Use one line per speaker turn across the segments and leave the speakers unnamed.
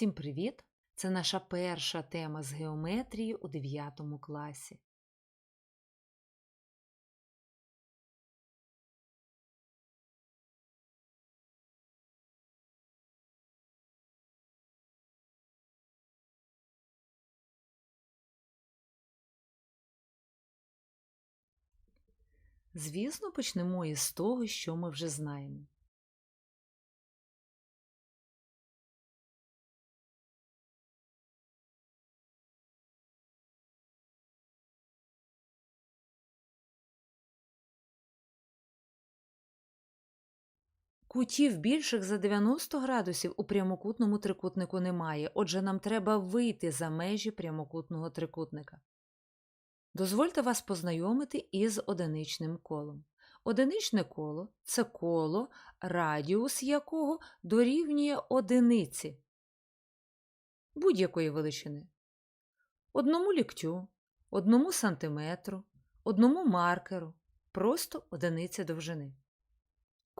Всім привіт! Це наша перша тема з геометрії у 9 класі. Звісно, почнемо із того, що ми вже знаємо. Кутів більших за 90 градусів у прямокутному трикутнику немає, отже, нам треба вийти за межі прямокутного трикутника. Дозвольте вас познайомити із одиничним колом. Одиничне коло це коло, радіус якого дорівнює одиниці будь-якої величини. Одному ліктю, одному сантиметру, одному маркеру, просто одиниця довжини.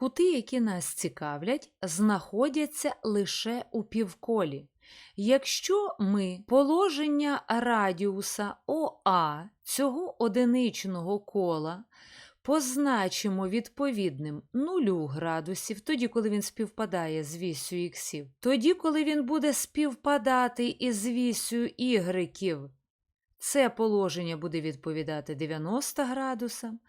Кути, які нас цікавлять, знаходяться лише у півколі. Якщо ми положення радіуса ОА цього одиничного кола позначимо відповідним 0 градусів, тоді, коли він співпадає з вісю іксів, тоді, коли він буде співпадати із вісю ігреків, це положення буде відповідати 90 градусам.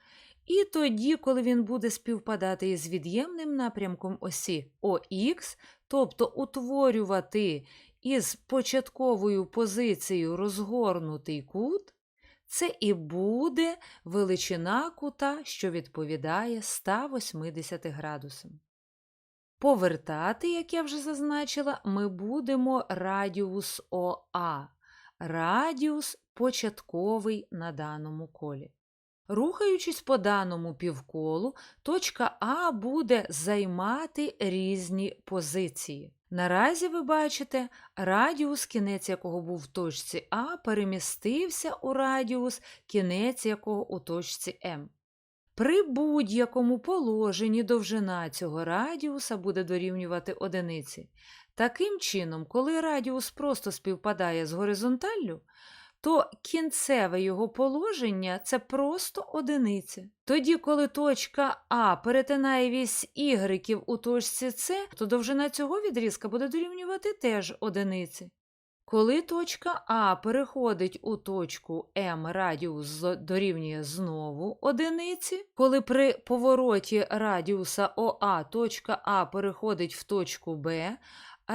І тоді, коли він буде співпадати із від'ємним напрямком осі ОХ, тобто утворювати із початковою позицією розгорнутий кут, це і буде величина кута, що відповідає 180 градусам. Повертати, як я вже зазначила, ми будемо радіус ОА, радіус початковий на даному колі. Рухаючись по даному півколу, точка А буде займати різні позиції. Наразі ви бачите, радіус, кінець якого був в точці А, перемістився у радіус, кінець якого у точці М. При будь-якому положенні довжина цього радіуса буде дорівнювати одиниці. Таким чином, коли радіус просто співпадає з горизонталлю, то кінцеве його положення це просто одиниця. Тоді, коли точка А перетинає вісь ігреків у точці С, то довжина цього відрізка буде дорівнювати теж одиниці. Коли точка А переходить у точку М радіус дорівнює знову одиниці, коли при повороті радіуса ОА точка А переходить в точку Б,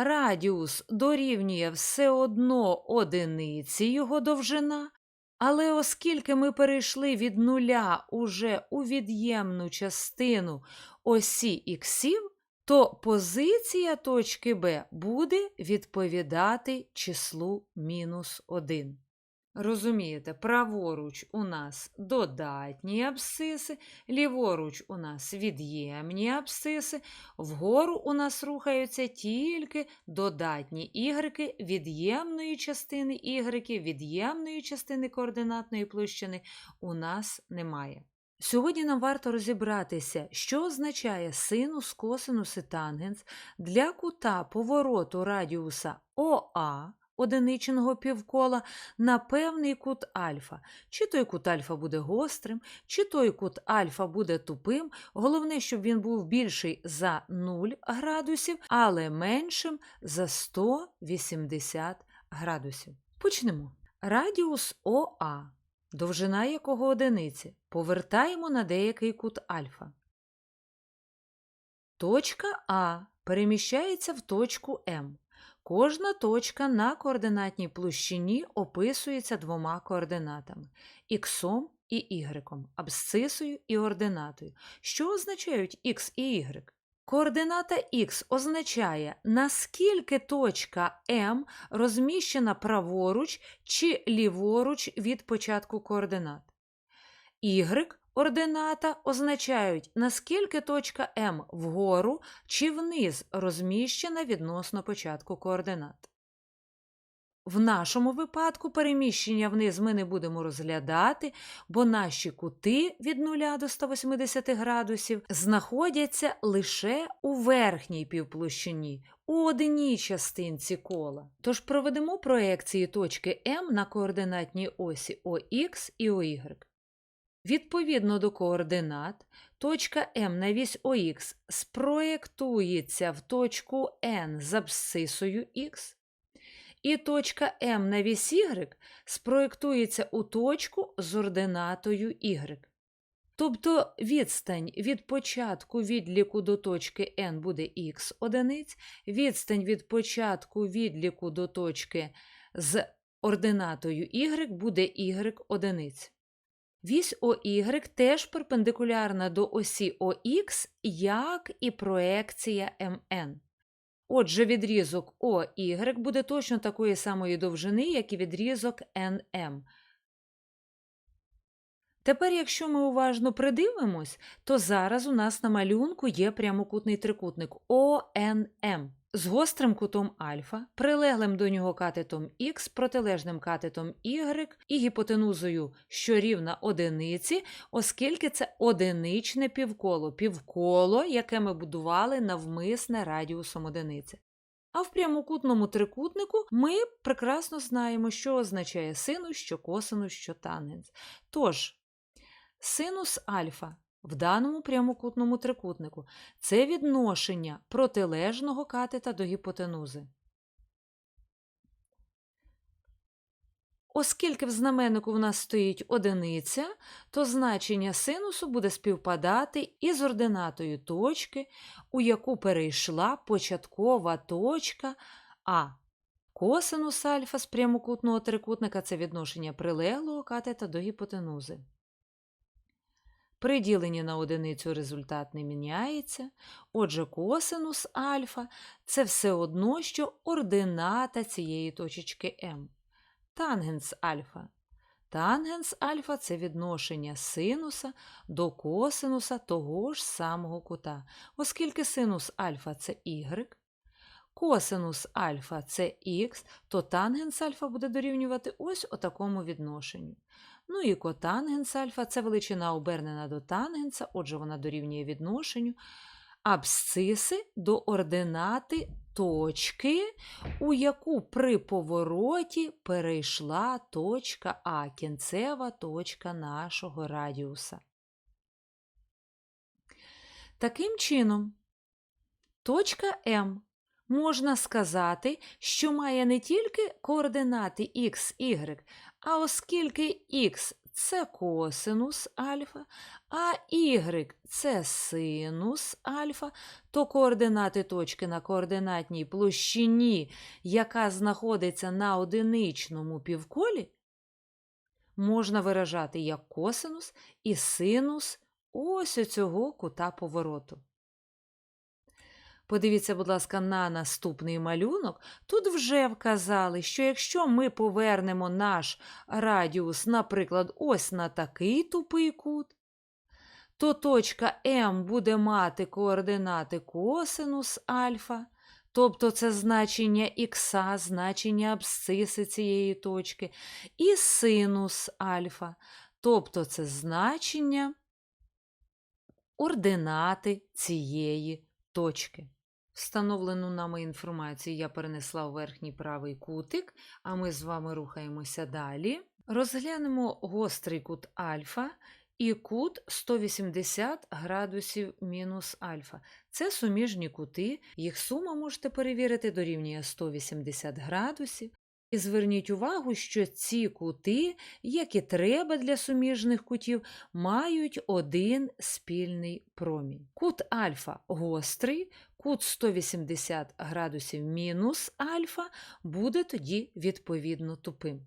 радіус дорівнює все одно одиниці його довжина, але оскільки ми перейшли від нуля уже у від'ємну частину осі іксів, то позиція точки Б буде відповідати числу мінус 1. Розумієте, праворуч у нас додатні абсциси, ліворуч у нас від'ємні абсциси, вгору у нас рухаються тільки додатні ігреки від'ємної частини ігреки, від'ємної частини координатної площини у нас немає. Сьогодні нам варто розібратися, що означає синус, косинус і тангенс для кута повороту радіуса ОА одиничного півкола на певний кут альфа. Чи той кут альфа буде гострим, чи той кут альфа буде тупим. Головне, щоб він був більший за 0 градусів, але меншим за 180 градусів. Почнемо. Радіус ОА, довжина якого одиниці, повертаємо на деякий кут альфа. Точка А переміщається в точку М. Кожна точка на координатній площині описується двома координатами х і y, абсцисою і ординатою. Що означають х і y? Координата х означає, наскільки точка М розміщена праворуч чи ліворуч від початку координат. Y ордината означають, наскільки точка М вгору чи вниз розміщена відносно початку координат. В нашому випадку переміщення вниз ми не будемо розглядати, бо наші кути від 0 до 180 градусів знаходяться лише у верхній півплощині, у одній частинці кола. Тож проведемо проекції точки М на координатній осі ОХ і ОY. Відповідно до координат, точка М на вісь ОХ спроєктується в точку N з абсцисою Х, і точка М на вісь Y спроєктується у точку з ординатою Y. Тобто відстань від початку відліку до точки N буде х одиниць, відстань від початку відліку до точки з ординатою y буде y одиниць. Вісь OY теж перпендикулярна до осі OX, як і проекція MN. Отже, відрізок OY буде точно такої самої довжини, як і відрізок NM. Тепер, якщо ми уважно придивимось, то зараз у нас на малюнку є прямокутний трикутник ОНМ з гострим кутом альфа, прилеглим до нього катетом Х, протилежним катетом Y і гіпотенузою, що рівна одиниці, оскільки це одиничне півколо, півколо, яке ми будували навмисне радіусом одиниці. А в прямокутному трикутнику ми прекрасно знаємо, що означає синус, що косинус, що тангенс. Тож, синус альфа в даному прямокутному трикутнику це відношення протилежного катета до гіпотенузи. Оскільки в знаменнику в нас стоїть одиниця, то значення синусу буде співпадати із ординатою точки, у яку перейшла початкова точка А. Косинус альфа з прямокутного трикутника це відношення прилеглого катета до гіпотенузи. При діленні на одиницю результат не міняється, отже, косинус альфа це все одно, що ордината цієї точечки М. Тангенс альфа. Тангенс альфа це відношення синуса до косинуса того ж самого кута, оскільки синус альфа це y, косинус альфа це х, то тангенс альфа буде дорівнювати ось отакому відношенню. Ну і котангенс альфа це величина обернена до тангенса, отже, вона дорівнює відношенню абсциси до ординати точки, у яку при повороті перейшла точка А, кінцева точка нашого радіуса. Таким чином, точка М можна сказати, що має не тільки координати x, y, а оскільки х це косинус альфа, а y це синус альфа, то координати точки на координатній площині, яка знаходиться на одиничному півколі, можна виражати як косинус і синус ось оцього кута повороту. Подивіться, будь ласка, на наступний малюнок. Тут вже вказали, що якщо ми повернемо наш радіус, наприклад, ось на такий тупий кут, то точка М буде мати координати косинус альфа, тобто це значення х, значення абсциси цієї точки, і синус альфа, тобто це значення ординати цієї точки. Встановлену нами інформацію я перенесла в верхній правий кутик, а ми з вами рухаємося далі. Розглянемо гострий кут альфа і кут 180 градусів мінус альфа. Це суміжні кути, їх сума можете перевірити дорівнює 180 градусів. І зверніть увагу, що ці кути, як і треба для суміжних кутів, мають один спільний промінь. Кут альфа гострий, кут 180 градусів мінус альфа буде тоді відповідно тупим.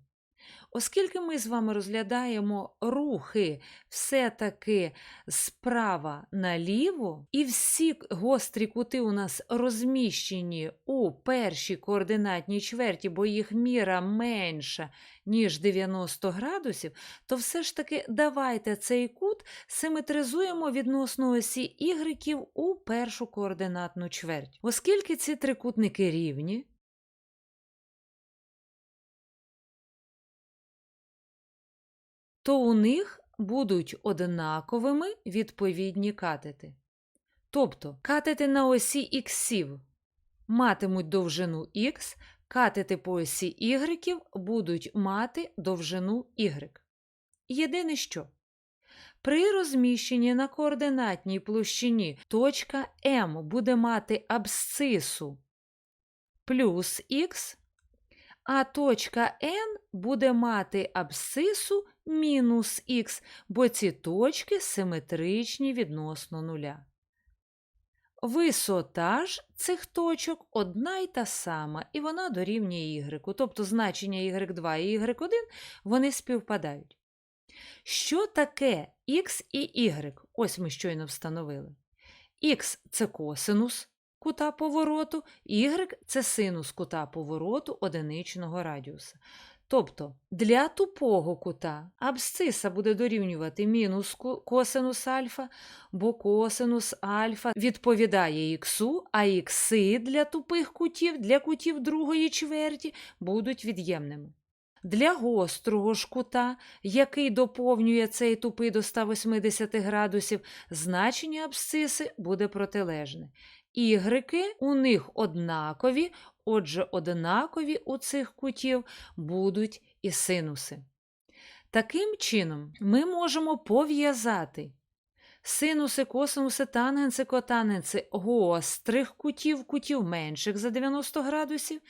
Оскільки ми з вами розглядаємо рухи все-таки справа наліво, і всі гострі кути у нас розміщені у першій координатній чверті, бо їх міра менша, ніж 90 градусів, то все ж таки давайте цей кут симетризуємо відносно осі у першу координатну чверть. Оскільки ці трикутники рівні, то у них будуть однаковими відповідні катети. Тобто катети на осі іксів матимуть довжину х, катети по осі y будуть мати довжину y. Єдине що. При розміщенні на координатній площині точка М буде мати абсцису плюс х, а точка N буде мати абсцису мінус х, бо ці точки симетричні відносно нуля. Висота ж цих точок одна й та сама, і вона дорівнює y, тобто значення y2 і y1 вони співпадають. Що таке x і y? Ось ми щойно встановили. Х це косинус кута повороту, y це синус кута повороту одиничного радіуса. Тобто для тупого кута абсциса буде дорівнювати мінус косинус альфа, бо косинус альфа відповідає іксу, а ікси для тупих кутів, для кутів другої чверті будуть від'ємними. Для гострого ж кута, який доповнює цей тупий до 180 градусів, значення абсциси буде протилежне. Ігрики у них однакові, отже, однакові у цих кутів будуть і синуси. Таким чином, ми можемо пов'язати синуси, косинуси, тангенси, котангенси гострих кутів, кутів менших за 90 градусів,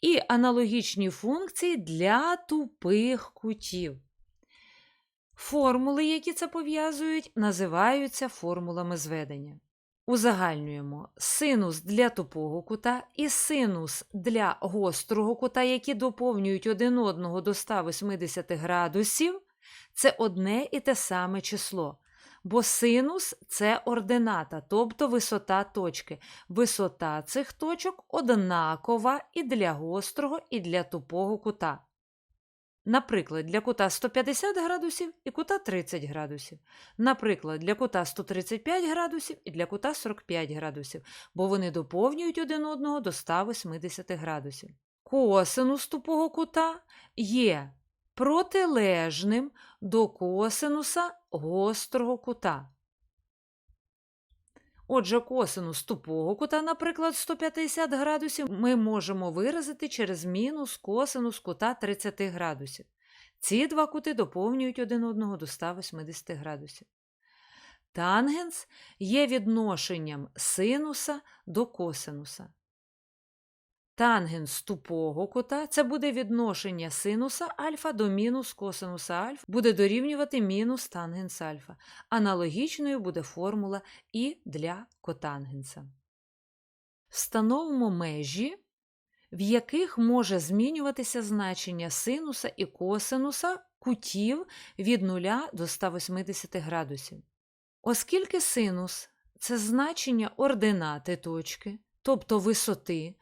і аналогічні функції для тупих кутів. Формули, які це пов'язують, називаються формулами зведення. Узагальнюємо синус для тупого кута і синус для гострого кута, які доповнюють один одного до 180 градусів, це одне і те саме число. Бо синус це ордината, тобто висота точки. Висота цих точок однакова і для гострого, і для тупого кута. Наприклад, для кута 150 градусів і кута 30 градусів. Наприклад, для кута 135 градусів і для кута 45 градусів, бо вони доповнюють один одного до 180 градусів. Косинус тупого кута є протилежним до косинуса гострого кута. Отже, косинус тупого кута, наприклад, 150 градусів, ми можемо виразити через мінус косинус кута 30 градусів. Ці два кути доповнюють один одного до 180 градусів. Тангенс є відношенням синуса до косинуса. Тангенс тупого кута це буде відношення синуса альфа до мінус косинуса альфа, буде дорівнювати мінус тангенс альфа. Аналогічною буде формула і для котангенса. Встановимо межі, в яких може змінюватися значення синуса і косинуса кутів від 0 до 180 градусів. Оскільки синус це значення ординати точки, тобто висоти,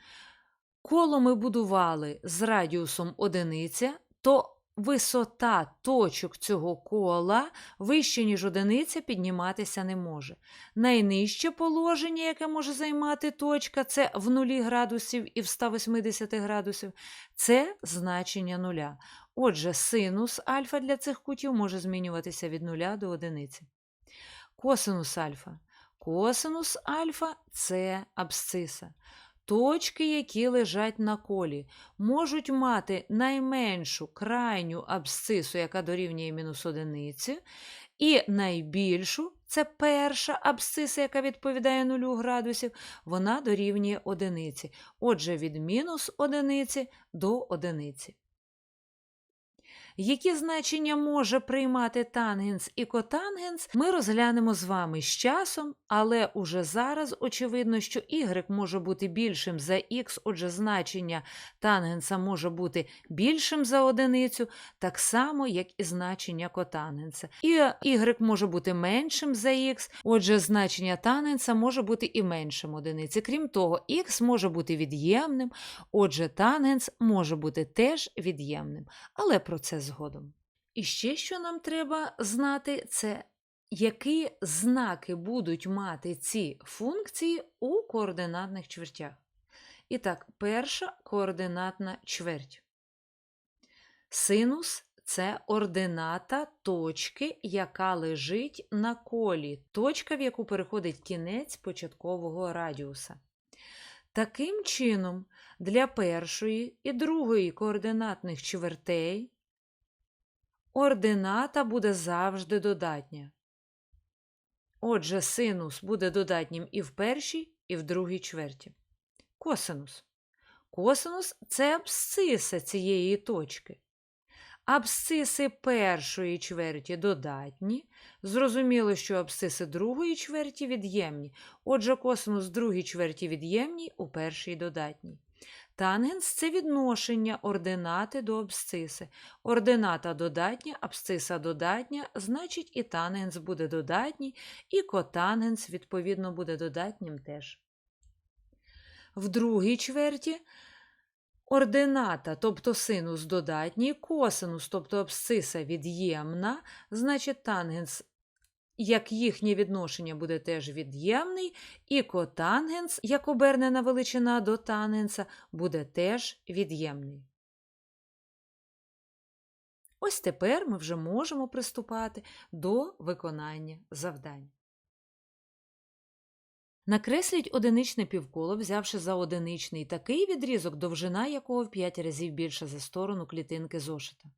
коло ми будували з радіусом одиниця, то висота точок цього кола вище, ніж одиниця, підніматися не може. Найнижче положення, яке може займати точка, це в 0 градусів і в 180 градусів, це значення нуля. Отже, синус альфа для цих кутів може змінюватися від 0 до одиниці. Косинус альфа. Косинус альфа це абсциса. Точки, які лежать на колі, можуть мати найменшу крайню абсцису, яка дорівнює мінус одиниці, і найбільшу це перша абсциса, яка відповідає 0 градусів, вона дорівнює одиниці. Отже, від мінус одиниці до одиниці. Які значення може приймати тангенс і котангенс, ми розглянемо з вами з часом, але уже зараз очевидно, що y може бути більшим за x, отже, значення тангенса може бути більшим за одиницю, так само, як і значення котангенса. І y може бути меншим за x, отже, значення тангенса може бути і меншим одиниці. Крім того, x може бути від'ємним, отже, тангенс може бути теж від'ємним. Але про це згодом. І ще що нам треба знати, це які знаки будуть мати ці функції у координатних чвертях. І так, перша координатна чверть. Синус це ордината точки, яка лежить на колі, точка, в яку переходить кінець початкового радіуса. Таким чином, для першої і другої координатних чвертей ордината буде завжди додатня. Отже, синус буде додатнім і в першій, і в другій чверті. Косинус. Косинус це абсциса цієї точки. Абсциси першої чверті додатні. Зрозуміло, що абсциси другої чверті від'ємні. Отже, косинус другій чверті від'ємній, у першій додатній. Тангенс це відношення ординати до абсциси. Ордината додатня, абсциса додатня, значить і тангенс буде додатній, і котангенс, відповідно, буде додатнім теж. В другій чверті ордината, тобто синус додатній, косинус, тобто абсциса від'ємна, значить тангенс, як їхнє відношення буде теж від'ємний, і котангенс, як обернена величина до тангенса, буде теж від'ємний. Ось тепер ми вже можемо приступати до виконання завдань. Накресліть одиничне півколо, взявши за одиничний такий відрізок, довжина якого в 5 разів більша за сторону клітинки зошита.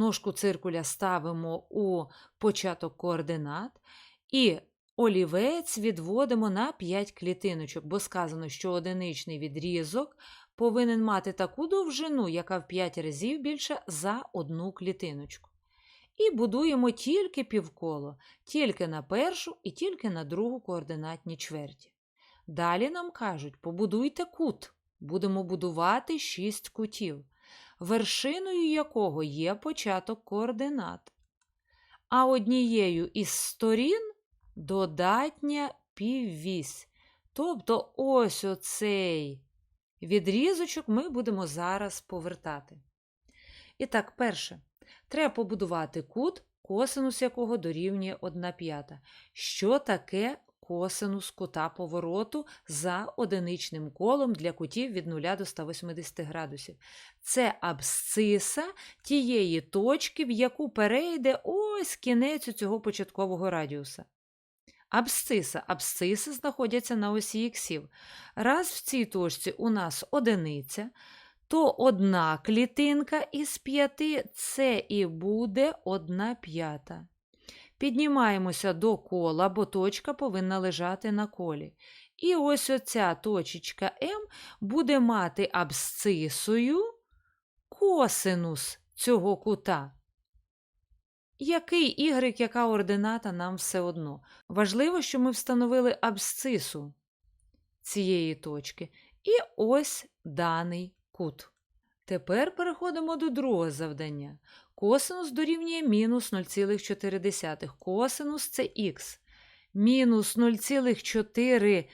Ножку циркуля ставимо у початок координат і олівець відводимо на 5 клітиночок, бо сказано, що одиничний відрізок повинен мати таку довжину, яка в 5 разів більша за одну клітиночку. І будуємо тільки півколо, тільки на першу і тільки на другу координатні чверті. Далі нам кажуть, побудуйте кут. Будемо будувати 6 кутів, вершиною якого є початок координат. А однією із сторін додатня піввісь. Тобто ось оцей відрізочок ми будемо зараз повертати. І так, перше. Треба побудувати кут, косинус якого дорівнює 1 п'ята. Що таке косинус кута повороту за одиничним колом для кутів від 0 до 180 градусів? Це абсциса тієї точки, в яку перейде ось кінець цього початкового радіуса. Абсциса. Абсциси знаходяться на осі іксів. Раз в цій точці у нас одиниця, то одна клітинка із п'яти це і буде одна п'ята. Піднімаємося до кола, бо точка повинна лежати на колі. І ось оця точечка М буде мати абсцисою косинус цього кута. Який y, яка ордината нам все одно. Важливо, що ми встановили абсцису цієї точки. І ось даний кут. Тепер переходимо до другого завдання. Косинус дорівнює мінус 0,4. Косинус це х. Мінус 0,4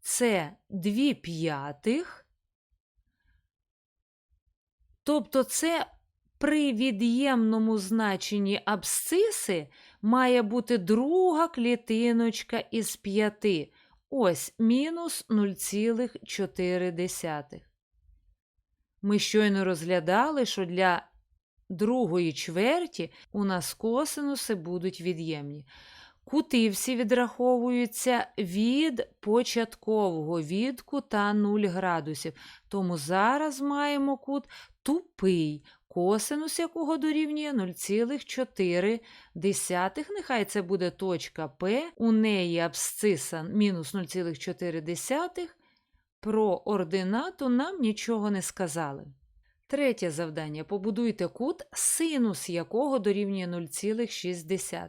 це 2 п'ятих. Тобто це при від'ємному значенні абсциси має бути друга клітиночка із п'яти. Ось мінус 0,4. Ми щойно розглядали, що для другої чверті у нас косинуси будуть від'ємні. Кути всі відраховуються від початкового, від кута 0 градусів. Тому зараз маємо кут тупий, косинус якого дорівнює 0,4. Нехай це буде точка П, у неї абсциса мінус 0,4. Про ординату нам нічого не сказали. Третє завдання. Побудуйте кут, синус якого дорівнює 0,6.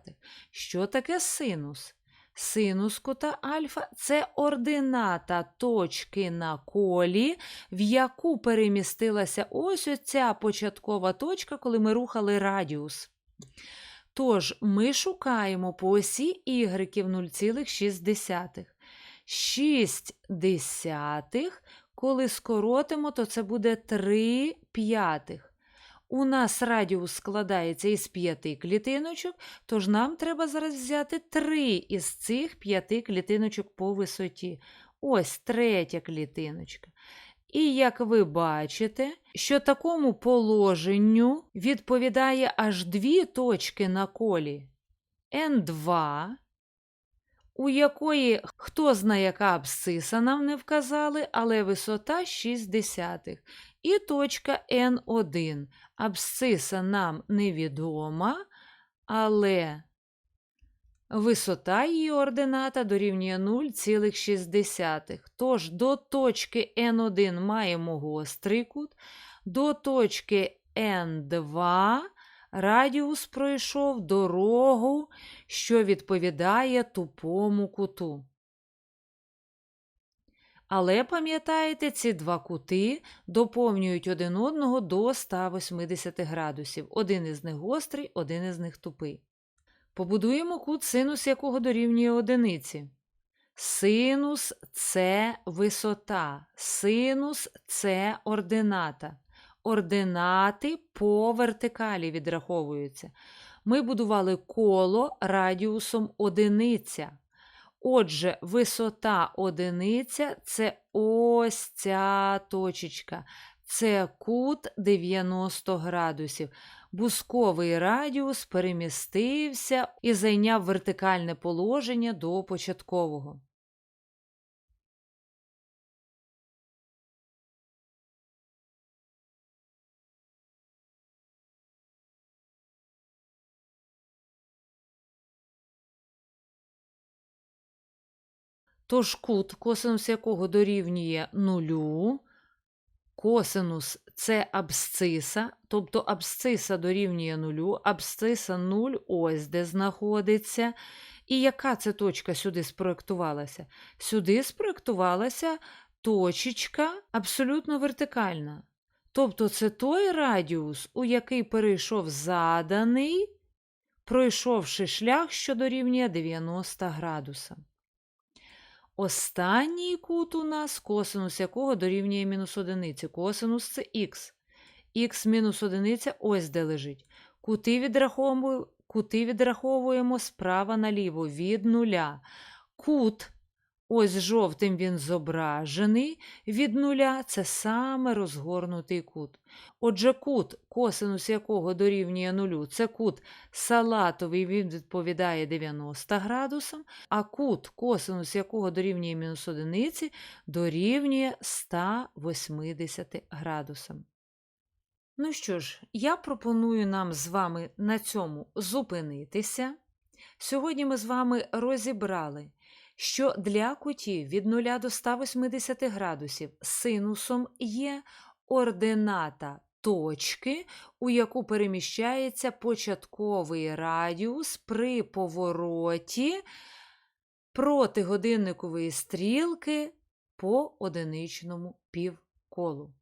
Що таке синус? Синус кута альфа це ордината точки на колі, в яку перемістилася ось оця початкова точка, коли ми рухали радіус. Тож, ми шукаємо по осі y 0,6. 6 десятих, коли скоротимо, то це буде 3 п'ятих. У нас радіус складається із п'яти клітиночок, тож нам треба зараз взяти три із цих п'яти клітиночок по висоті. Ось третя клітиночка. І як ви бачите, що такому положенню відповідає аж дві точки на колі N2, у якої хто знає, яка абсциса нам не вказали, але висота 6 десятих. І точка N1. Абсциса нам невідома, але висота її ордината дорівнює 0,6. Тож до точки N1 маємо гострий кут, до точки N2 радіус пройшов дорогу, що відповідає тупому куту. Але пам'ятаєте, ці два кути доповнюють один одного до 180 градусів. Один із них гострий, один із них тупий. Побудуємо кут, синус якого дорівнює одиниці. Синус це висота, синус це ордината. Ординати по вертикалі відраховуються. Ми будували коло радіусом одиниця. Отже, висота одиниця це ось ця точечка. Це кут 90 градусів. Бусковий радіус перемістився і зайняв вертикальне положення до початкового. Тож кут, косинус якого дорівнює нулю, косинус це абсциса, тобто абсциса дорівнює нулю, абсциса 0 ось де знаходиться. І яка це точка сюди спроєктувалася? Сюди спроєктувалася точечка абсолютно вертикальна. Тобто це той радіус, у який перейшов заданий, пройшовши шлях, що дорівнює 90 градуса. Останній кут у нас, косинус якого дорівнює мінус одиниці. Косинус це х. Х мінус одиниця ось де лежить. Кути, відраховуємо, кути відраховуємо справа наліво від нуля. Кут, ось жовтим він зображений, від нуля це саме розгорнутий кут. Отже, кут, косинус якого дорівнює нулю, це кут салатовий, він відповідає 90 градусам, а кут, косинус якого дорівнює мінус одиниці, дорівнює 180 градусам. Ну що ж, я пропоную нам з вами на цьому зупинитися. Сьогодні ми з вами розібрали, що для кутів від 0 до 180 градусів синусом є ордината точки, у яку переміщається початковий радіус при повороті проти годинникової стрілки по одиничному півколу.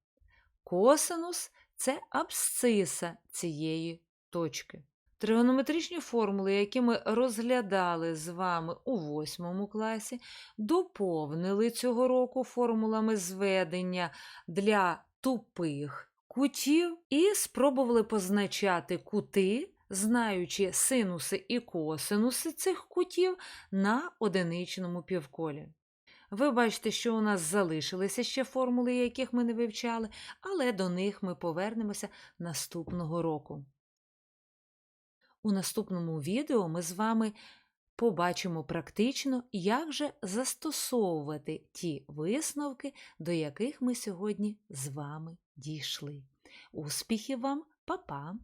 Косинус це абсциса цієї точки. Тригонометричні формули, які ми розглядали з вами у восьмому класі, доповнили цього року формулами зведення для тупих кутів і спробували позначати кути, знаючи синуси і косинуси цих кутів на одиничному півколі. Ви бачите, що у нас залишилися ще формули, яких ми не вивчали, але до них ми повернемося наступного року. У наступному відео ми з вами побачимо практично, як же застосовувати ті висновки, до яких ми сьогодні з вами дійшли. Успіхів вам, Па-па!